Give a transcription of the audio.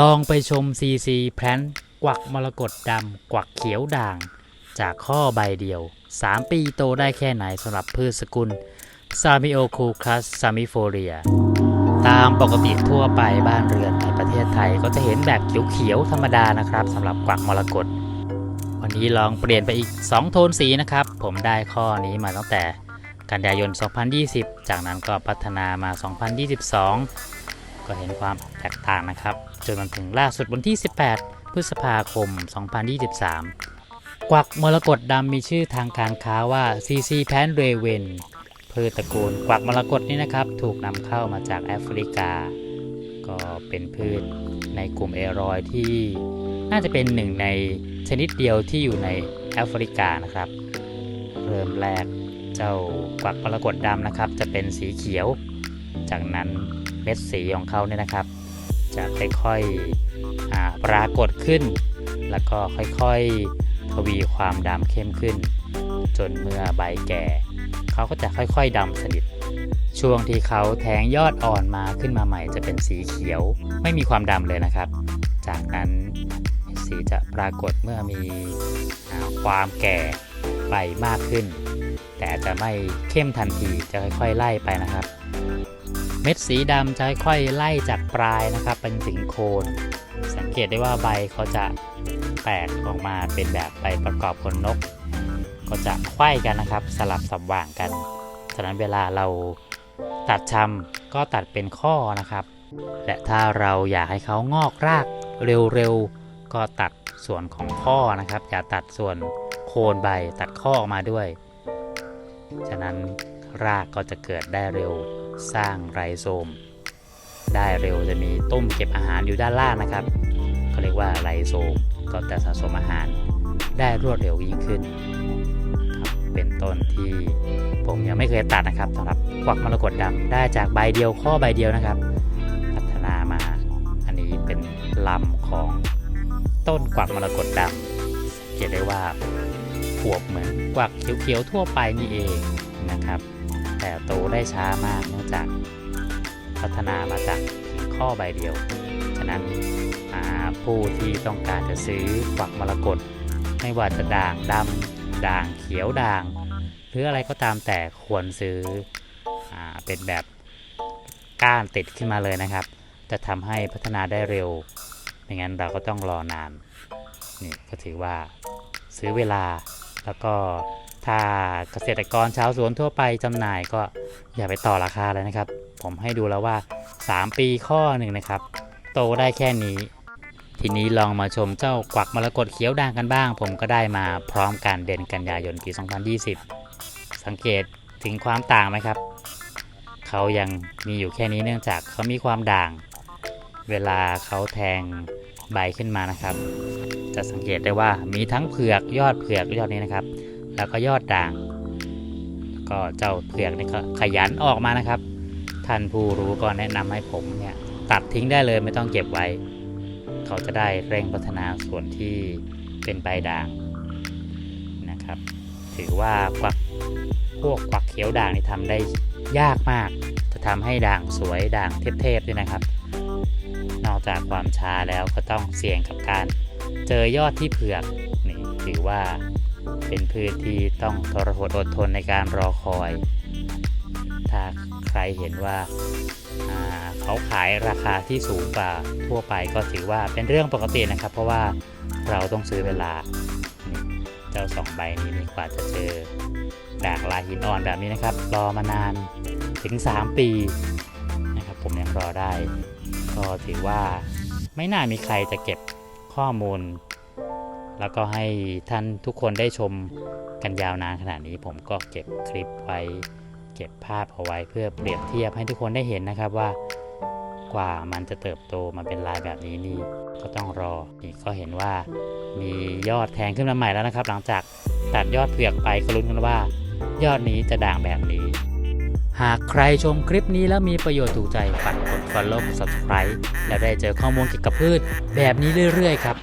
ลองไปชม CC แพลนกวักมรกตดำกวักเขียวด่าง จากข้อใบเดียว 3 ปีโตได้แค่ไหนสำหรับพืชสกุลซามิโอคูคัสซามิโฟเรีย ตามปกติทั่วไปบ้านเรือนในประเทศไทยก็จะเห็นแบบเขียวๆธรรมดานะครับสำหรับกวักมรกตวันนี้ลองเปลี่ยนไปอีก 2 โทนสีนะครับ ผมได้ข้อนี้มาตั้งแต่กันยายน 2020 จากนั้นก็พัฒนามา 2022 ก็เห็นความแตกต่างนะครับ จนมาถึงล่าสุดวันที่ 18 พฤษภาคม 2023 กวักมรกตดำมีชื่อทางการค้าว่า CC p a n r a v e n พืชตระกูลกวักมรกตนี่นะครับ ถูกนำเข้ามาจากแอฟริกา ก็เป็นพืชในกลุ่มเอรอยที่น่าจะเป็นหนึ่งในชนิดเดียวที่อยู่ในแอฟริกานะครับ เริ่มแรกเจ้ากวักมรกตดำนะครับ จะเป็นสีเขียว จากนั้น เม็ดสีของเขาเนี่ยนะครับ จะค่อยๆปรากฏขึ้น แล้วก็ค่อยๆทวีความดำเข้มขึ้น จนเมื่อใบแก่เขาก็จะค่อยๆดำสนิทช่วงที่เขาแทงยอดอ่อนมาขึ้นมาใหม่จะเป็นสีเขียว ไม่มีความดำเลยนะครับ จากนั้นสีจะปรากฏเมื่อมีอความแก่ใบมากขึ้น แต่จะไม่เข้มทันทีจะค่อยๆไล่ไปนะครับ เม็ดสีดำจะค่อยๆไล่จากปลายนะครับเป็นถึงโคน สังเกตได้ว่าใบเขาจะแตกออกมาเป็นแบบใบประกอบขนนก ก็จะไขว้กันนะครับ สลับสับว่างกัน ฉะนั้นเวลาเราตัดชำก็ตัดเป็นข้อนะครับ และถ้าเราอยากให้เขางอกรากเร็วๆ ก็ตัดส่วนของข้อนะครับ อย่าตัดส่วนโคนใบตัดข้อออกมาด้วย ฉะนั้นรากก็จะเกิดได้เร็ว สร้างไรโซม ได้เร็วจะมีต้มเก็บอาหารอยู่ด้านล่างนะครับเขาเรียกว่าไรโซมก็จะสะสมอาหารได้รวดเร็วยิ่งขึ้นเป็นต้นที่ผมยังไม่เคยตัดนะครับสำหรับกวักมรกตดำได้จากใบเดียวข้อใบเดียวนะครับ พัฒนามา อันนี้เป็นลำของต้นกวักมรกตดำสังเกตได้ว่าอวบเหมือนกวักเขียวๆทั่วไปนี่เอง นะครับ แต่โตได้ช้ามากเนื่องจากพัฒนามาจากเพียงข้อใบเดียว ฉะนั้นผู้ที่ต้องการจะซื้อกวักมรกตไม่ว่าจะด่างดำด่างเขียวด่าง หรืออะไรก็ตามแต่ควรซื้ออเป็นแบบก้านติดขึ้นมาเลยนะครับ จะทำให้พัฒนาได้เร็วไม่งั้นเราก็ต้องรอนานนี่ก็ถือว่าซื้อเวลาแล้วก็ ถ้าเกษตรกรชาวสวนทั่วไปจำหน่ายก็อย่าไปต่อราคาเลยนะครับ ผมให้ดูแล้วว่า 3 ปีข้อหนึ่งนะครับ โตได้แค่นี้ ทีนี้ลองมาชมเจ้ากวักมรกตเขียวด่างกันบ้าง ผมก็ได้มาพร้อมกันเดือนกันยายนปี 2020 สังเกตถึงความต่างไหมครับ เขายังมีอยู่แค่นี้เนื่องจากเขามีความด่าง เวลาเขาแทงใบขึ้นมานะครับ จะสังเกตได้ว่ามีทั้งเผือกยอดเผือกยอดนี้นะครับ แล้วก็ยอดด่าง ก็เจ้าเผือกนี่ก็ขยันออกมานะครับ ท่านผู้รู้ก็แนะนำให้ผมเนี่ยตัดทิ้งได้เลยไม่ต้องเก็บไว้ เขาจะได้เร่งพัฒนาส่วนที่เป็นใบด่างนะครับ ถือว่ากวักพวกกวักเขียวด่างนี่ทำได้ยากมาก จะทำให้ด่างสวยด่างเทพๆด้วยนะครับ นอกจากความช้าแล้วก็ต้องเสี่ยงกับการเจอยอดที่เผือกนี่ถือว่า เป็นพืชที่ต้องทรหดอดทนในการรอคอย ถ้าใครเห็นว่าาเขาขายราคาที่สูงกว่าทั่วไปก็ถือว่าเป็นเรื่องปกตินะครับ เพราะว่าเราต้องซื้อเวลา เจ้าสองใบนี้นี่กว่าจะเจอด่างลายหินอ่อนแบบนี้นะครับ รอมานานถึง 3 ปีนะครับ ผมยังรอได้ ก็ถือว่าไม่น่ามีใครจะเก็บข้อมูล แล้วก็ให้ท่านทุกคนได้ชมกันยาวนานขนาดนี้ผมก็เก็บคลิปไว้ เก็บภาพเอาไว้เพื่อเปรียบเทียบให้ทุกคนได้เห็นนะครับว่ากว่ามันจะเติบโตมาเป็นลายแบบนี้นี่ก็ต้องรอนี่ก็เห็นว่ามียอดแทงขึ้นมาใหม่แล้วนะครับ หลังจากตัดยอดเผือกไปก็ลุ้นกันว่า ยอดนี้จะด่างแบบนี้ หากใครชมคลิปนี้แล้วมีประโยชน์ถูกใจฝากกด follow subscribe แล้วได้เจอข้อมูลเกี่ยวกับพืชแบบนี้เรื่อยๆครับ